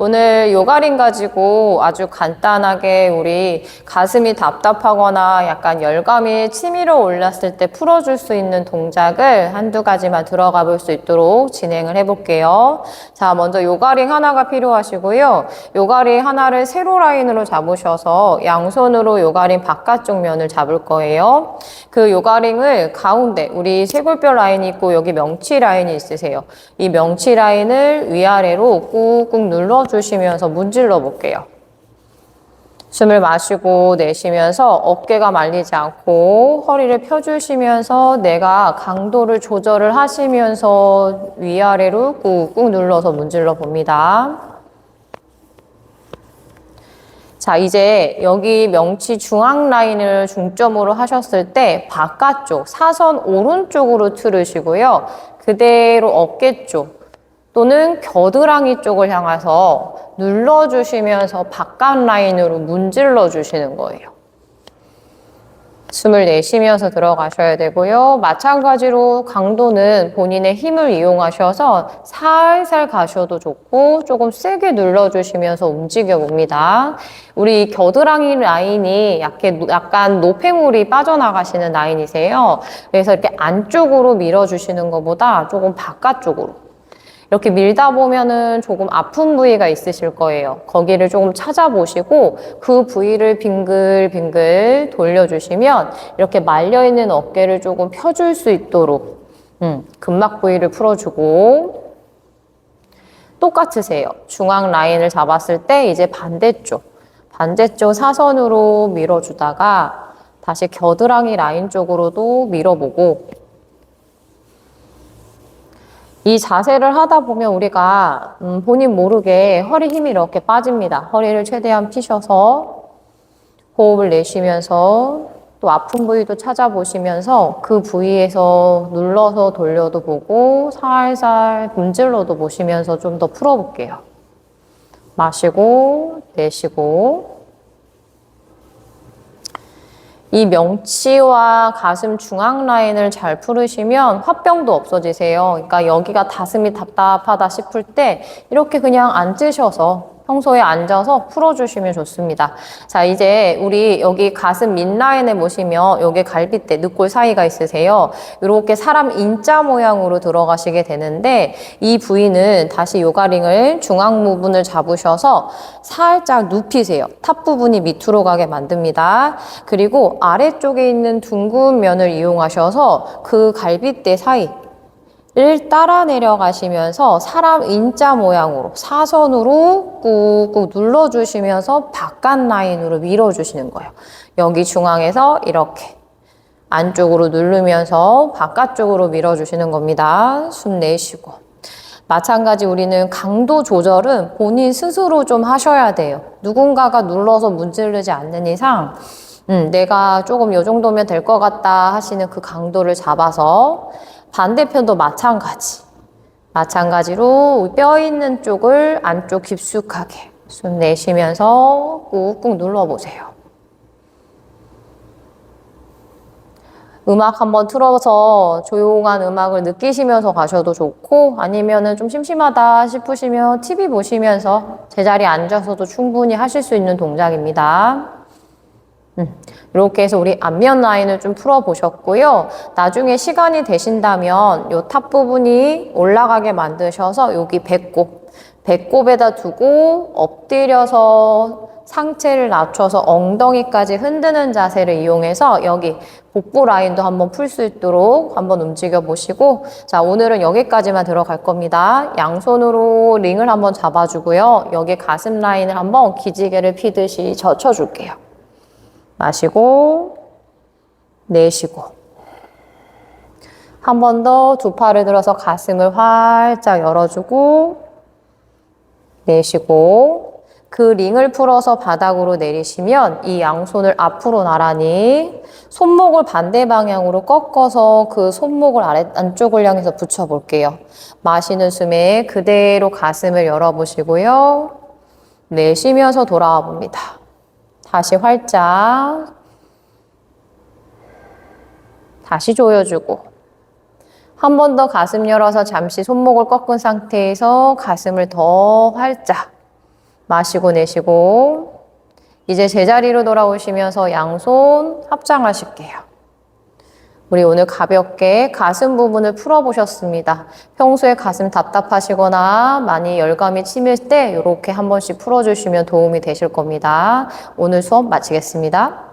오늘 요가링 가지고 아주 간단하게 우리 가슴이 답답하거나 약간 열감이 치밀어 올랐을 때 풀어줄 수 있는 동작을 한두 가지만 들어가 볼 수 있도록 진행을 해볼게요. 자, 먼저 요가링 하나가 필요하시고요. 요가링 하나를 세로 라인으로 잡으셔서 양손으로 요가링 바깥쪽 면을 잡을 거예요. 그 요가링을 가운데 우리 쇄골뼈 라인이 있고 여기 명치 라인이 있으세요. 이 명치 라인을 위아래로 꾹꾹 눌러 주시면서 문질러 볼게요. 숨을 마시고 내쉬면서 어깨가 말리지 않고 허리를 펴주시면서 내가 강도를 조절을 하시면서 위아래로 꾹꾹 눌러서 문질러 봅니다. 자, 이제 여기 명치 중앙 라인을 중점으로 하셨을 때 바깥쪽, 사선 오른쪽으로 틀으시고요. 그대로 어깨 쪽 또는 겨드랑이 쪽을 향해서 눌러주시면서 바깥 라인으로 문질러 주시는 거예요. 숨을 내쉬면서 들어가셔야 되고요. 마찬가지로 강도는 본인의 힘을 이용하셔서 살살 가셔도 좋고 조금 세게 눌러주시면서 움직여 봅니다. 우리 겨드랑이 라인이 약간 노폐물이 빠져나가시는 라인이세요. 그래서 이렇게 안쪽으로 밀어주시는 것보다 조금 바깥쪽으로 이렇게 밀다 보면은 조금 아픈 부위가 있으실 거예요. 거기를 조금 찾아보시고 그 부위를 빙글빙글 돌려주시면 이렇게 말려있는 어깨를 조금 펴줄 수 있도록 음, 근막 부위를 풀어주고 똑같으세요. 중앙 라인을 잡았을 때 이제 반대쪽, 반대쪽 사선으로 밀어주다가 다시 겨드랑이 라인 쪽으로도 밀어보고 이 자세를 하다 보면 우리가 음, 본인 모르게 허리 힘이 이렇게 빠집니다. 허리를 최대한 피셔서 호흡을 내쉬면서 또 아픈 부위도 찾아보시면서 그 부위에서 눌러서 돌려도 보고 살살 문질러도 보시면서 좀 더 풀어볼게요. 마시고 내쉬고 이 명치와 가슴 중앙 라인을 잘 풀으시면 화병도 없어지세요. 그러니까 여기가 가슴이 답답하다 싶을 때 이렇게 그냥 앉으셔서 평소에 앉아서 풀어주시면 좋습니다. 자, 이제 우리 여기 가슴 밑라인에 보시면 여기 갈비대, 늑골 사이가 있으세요. 이렇게 사람 인자 모양으로 들어가시게 되는데 이 부위는 다시 요가링을 중앙 부분을 잡으셔서 살짝 눕히세요. 탑 부분이 밑으로 가게 만듭니다. 그리고 아래쪽에 있는 둥근 면을 이용하셔서 그 갈비대 사이 를 따라 내려가시면서 사람 인자 모양으로 사선으로 꾹꾹 눌러주시면서 바깥 라인으로 밀어주시는 거예요. 여기 중앙에서 이렇게 안쪽으로 누르면서 바깥쪽으로 밀어주시는 겁니다. 숨 내쉬고. 마찬가지 우리는 강도 조절은 본인 스스로 좀 하셔야 돼요. 누군가가 눌러서 문지르지 않는 이상 음, 내가 조금 요 정도면 될 것 같다 하시는 그 강도를 잡아서 반대편도 마찬가지. 마찬가지로 뼈 있는 쪽을 안쪽 깊숙하게 숨 내쉬면서 꾹꾹 눌러보세요. 음악 한번 틀어서 조용한 음악을 느끼시면서 가셔도 좋고 아니면은 좀 심심하다 싶으시면 TV 보시면서 제자리에 앉아서도 충분히 하실 수 있는 동작입니다. 음, 이렇게 해서 우리 앞면 라인을 좀 풀어보셨고요. 나중에 시간이 되신다면 요 탑 부분이 올라가게 만드셔서 여기 배꼽, 배꼽에다 두고 엎드려서 상체를 낮춰서 엉덩이까지 흔드는 자세를 이용해서 여기 복부 라인도 한번 풀 수 있도록 한번 움직여 보시고 자 오늘은 여기까지만 들어갈 겁니다. 양손으로 링을 한번 잡아주고요. 여기 가슴 라인을 한번 기지개를 피듯이 젖혀줄게요. 마시고 내쉬고 한 번 더 두 팔을 들어서 가슴을 활짝 열어주고 내쉬고 그 링을 풀어서 바닥으로 내리시면 이 양손을 앞으로 나란히 손목을 반대 방향으로 꺾어서 그 손목을 아래 안쪽을 향해서 붙여 볼게요. 마시는 숨에 그대로 가슴을 열어보시고요. 내쉬면서 돌아와 봅니다. 다시 활짝 다시 조여주고 한 번 더 가슴 열어서 잠시 손목을 꺾은 상태에서 가슴을 더 활짝 마시고 내쉬고 이제 제자리로 돌아오시면서 양손 합장하실게요. 우리 오늘 가볍게 가슴 부분을 풀어보셨습니다. 평소에 가슴 답답하시거나 많이 열감이 치밀 때 이렇게 한 번씩 풀어주시면 도움이 되실 겁니다. 오늘 수업 마치겠습니다.